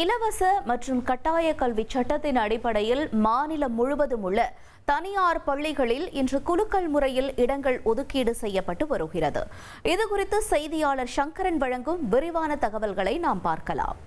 இலவச மற்றும் கட்டாய கல்வி சட்டத்தின் அடிப்படையில் மாநிலம் முழுவதும் உள்ள தனியார் பள்ளிகளில் இன்று குலுக்கல் முறையில் இடங்கள் ஒதுக்கீடு செய்யப்பட்டு வருகிறது. இதுகுறித்து செய்தியாளர் சங்கரன் வழங்கும் விரிவான தகவல்களை நாம் பார்க்கலாம்.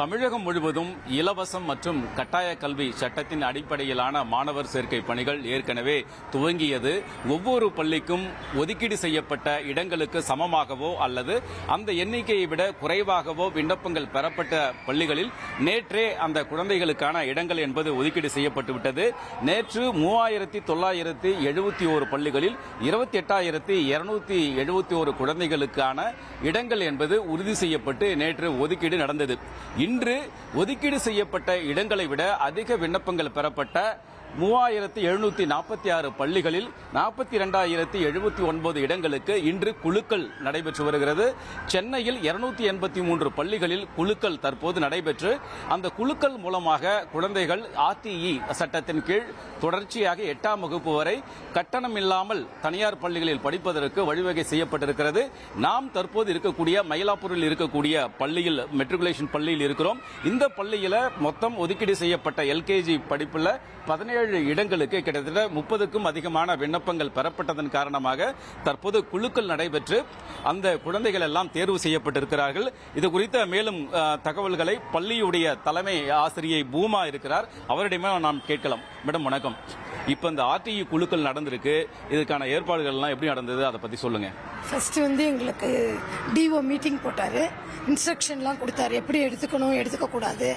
தமிழகம் முழுவதும் இலவசம் மற்றும் கட்டாய கல்வி சட்டத்தின் அடிப்படையிலான மாணவர் சேர்க்கை பணிகள் ஏற்கனவே துவங்கியது. ஒவ்வொரு பள்ளிக்கும் ஒதுக்கீடு செய்யப்பட்ட இடங்களுக்கு சமமாகவோ அல்லது அந்த எண்ணிக்கையை விட குறைவாகவோ விண்ணப்பங்கள் பெறப்பட்ட பள்ளிகளில் நேற்றே அந்த குழந்தைகளுக்கான இடங்கள் என்பது ஒதுக்கீடு செய்யப்பட்டுவிட்டது. நேற்று மூவாயிரத்தி தொள்ளாயிரத்தி எழுபத்தி ஓரு பள்ளிகளில் இருபத்தி எட்டாயிரத்தி இருநூத்தி எழுபத்தி ஒரு குழந்தைகளுக்கான இடங்கள் என்பது உறுதி செய்யப்பட்டு நேற்று ஒதுக்கீடு நடந்தது. இன்று ஒதுக்கீடு செய்யப்பட்ட இடங்களை விட அதிக விண்ணப்பங்கள் பெறப்பட்ட மூவாயிரத்தி எழுநூத்தி நாற்பத்தி ஆறு பள்ளிகளில் நாற்பத்தி இரண்டாயிரத்தி எழுபத்தி ஒன்பது இடங்களுக்கு இன்று குழுக்கள் நடைபெற்று வருகிறது. சென்னையில் இருநூத்தி எண்பத்தி மூன்று பள்ளிகளில் குழுக்கள் தற்போது நடைபெற்று அந்த குழுக்கள் மூலமாக குழந்தைகள் ஆர்டிஇ சட்டத்தின் கீழ் தொடர்ச்சியாக எட்டாம் வகுப்பு வரை கட்டணம் இல்லாமல் தனியார் பள்ளிகளில் படிப்பதற்கு வழிவகை செய்யப்பட்டிருக்கிறது. நாம் தற்போது இருக்கக்கூடிய மயிலாப்பூரில் இருக்கக்கூடிய பள்ளியில் மெட்ரிகுலேஷன் பள்ளியில் இருக்கிறோம். இந்த பள்ளியில மொத்தம் ஒதுக்கீடு செய்யப்பட்ட எல்கேஜி படிப்பில் பதினேழு ஏழு இடங்களுக்கு கிட்டத்தட்ட முப்பதுக்கும் அதிகமான விண்ணப்பங்கள் பெறப்பட்டதன் காரணமாக தற்போது குழுக்கள் நடைபெற்று அந்த குழந்தைகள் எல்லாம் தேர்வு செய்யப்பட்டிருக்கிறார்கள். இது குறித்த மேலும் தகவல்களை பள்ளியுடைய தலைமை ஆசிரியை பூமா இருக்கிறார். அவரிடமே நாம் கேட்கலாம். மேடம் வணக்கம். இப்ப இந்த ஆர்டிஇ குழுக்கள் நடந்திருக்கு. இதுக்கான ஏற்பாடுகள் எல்லாம் எப்படி நடந்தது? அதை பத்தி சொல்லுங்க. ஃபஸ்ட்டு வந்து எங்களுக்கு டிஓ மீட்டிங் போட்டார். இன்ஸ்ட்ரக்ஷன்லாம் கொடுத்தாரு. எப்படி எடுத்துக்கணும் எடுத்துக்கக்கூடாது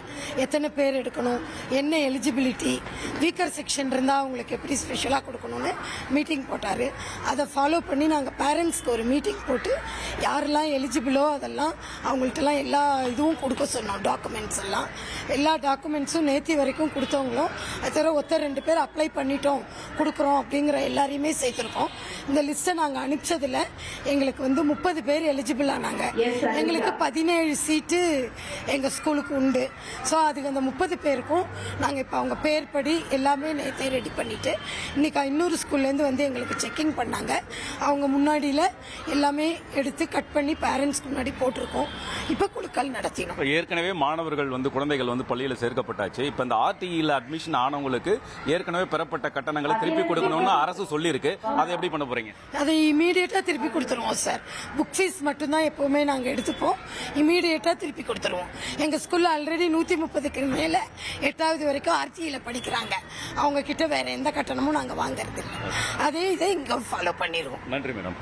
எத்தனை பேர் எடுக்கணும் என்ன எலிஜிபிலிட்டி வீக்கர் செக்ஷன் இருந்தால் அவங்களுக்கு எப்படி ஸ்பெஷலாக கொடுக்கணும்னு மீட்டிங் போட்டார். அதை ஃபாலோ பண்ணி நாங்கள் பேரண்ட்ஸ்க்கு ஒரு மீட்டிங் போட்டு யாரெல்லாம் எலிஜிபிளோ அதெல்லாம் அவங்கள்ட்டலாம் எல்லா இதுவும் கொடுக்க சொன்னோம் டாக்குமெண்ட்ஸ் எல்லாம். எல்லா டாக்குமெண்ட்ஸும் நேற்று வரைக்கும் கொடுத்தவங்களும் அது தவிர ஒத்த ரெண்டு பேர் அப்ளை பண்ணிட்டோம் கொடுக்குறோம் அப்படிங்கிற எல்லாரையுமே சேர்த்துருக்கோம். இந்த லிஸ்ட்டை நாங்கள் அனுப்பிச்சதில் எங்களுக்கு வந்து முப்பது பேர் எலிஜிபிள் ஆனாங்க. எங்களுக்கு பதினேழு சீட்டு எங்கள் ஸ்கூலுக்கு உண்டு. ஸோ அதுக்கு அந்த முப்பது பேருக்கும் நாங்கள் இப்போ அவங்க பேர் படி எல்லாமே நேற்றே ரெடி பண்ணிட்டு இன்னைக்கு இன்னொரு ஸ்கூல்லேருந்து வந்து எங்களுக்கு செக்கிங் பண்ணாங்க. அவங்க முன்னாடியில் எல்லாமே எடுத்து கட் பண்ணி பேரண்ட்ஸ்க்கு முன்னாடி போட்டிருக்கோம். இப்போ குழுக்கள் நடத்தினோம். ஏற்கனவே மாணவர்கள் வந்து குழந்தைகள் வந்து பள்ளியில் சேர்க்கப்பட்டாச்சு. இப்ப இந்த ஆர்டிஇல அட்மிஷன் ஆனவங்களுக்கு ஏற்கனவே பெறப்பட்ட கட்டணங்களை திருப்பி கொடுக்கணும்னு அரசு சொல்லியிருக்கு. அதை எப்படி பண்ண போறீங்க? அதை இமீடியட்டாக திருப்பி கொடுத்துருவோம் சார் புக் ஃபீஸ் மட்டும்தான் எப்போவுமே நாங்கள் எடுத்துப்போம். இமீடியட்டாக திருப்பி கொடுத்துருவோம். எங்கள் ஸ்கூலில் ஆல்ரெடி நூற்றி முப்பதுக்கு மேலே எட்டாவது வரைக்கும் ஆர்டியில் படிக்கிறாங்க. அவங்க கிட்ட வேற எந்த கட்டணமும் நாங்கள் வாங்குறது இல்லை. அதே இதை இங்கே ஃபாலோ பண்ணிடுவோம் நன்றி மேடம்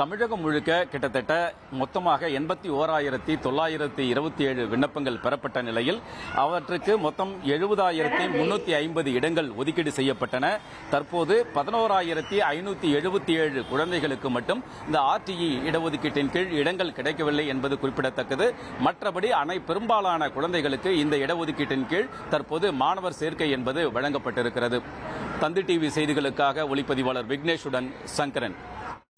தமிழகம் முழுக்க கிட்டத்தட்ட மொத்தமாக எண்பத்தி ஓராயிரத்தி தொள்ளாயிரத்தி இருபத்தி ஏழு விண்ணப்பங்கள் பெறப்பட்ட நிலையில் அவற்றுக்கு மொத்தம் எழுபதாயிரத்தி முன்னூத்தி ஐம்பது இடங்கள் ஒதுக்கீடு செய்யப்பட்டன. தற்போது பதினோராயிரத்தி ஐநூத்தி எழுபத்தி ஏழு குழந்தைகளுக்கு மட்டும் இந்த ஆர்டிஇ இடஒதுக்கீட்டின் கீழ் இடங்கள் கிடைக்கவில்லை என்பது குறிப்பிடத்தக்கது. மற்றபடி அனை பெரும்பாலான குழந்தைகளுக்கு இந்த இடஒதுக்கீட்டின் கீழ் தற்போது மாணவர் சேர்க்கை என்பது வழங்கப்பட்டிருக்கிறது. தந்தி டிவி செய்திகளுக்காக ஒளிப்பதிவாளர் விக்னேஷுடன் சங்கரன்.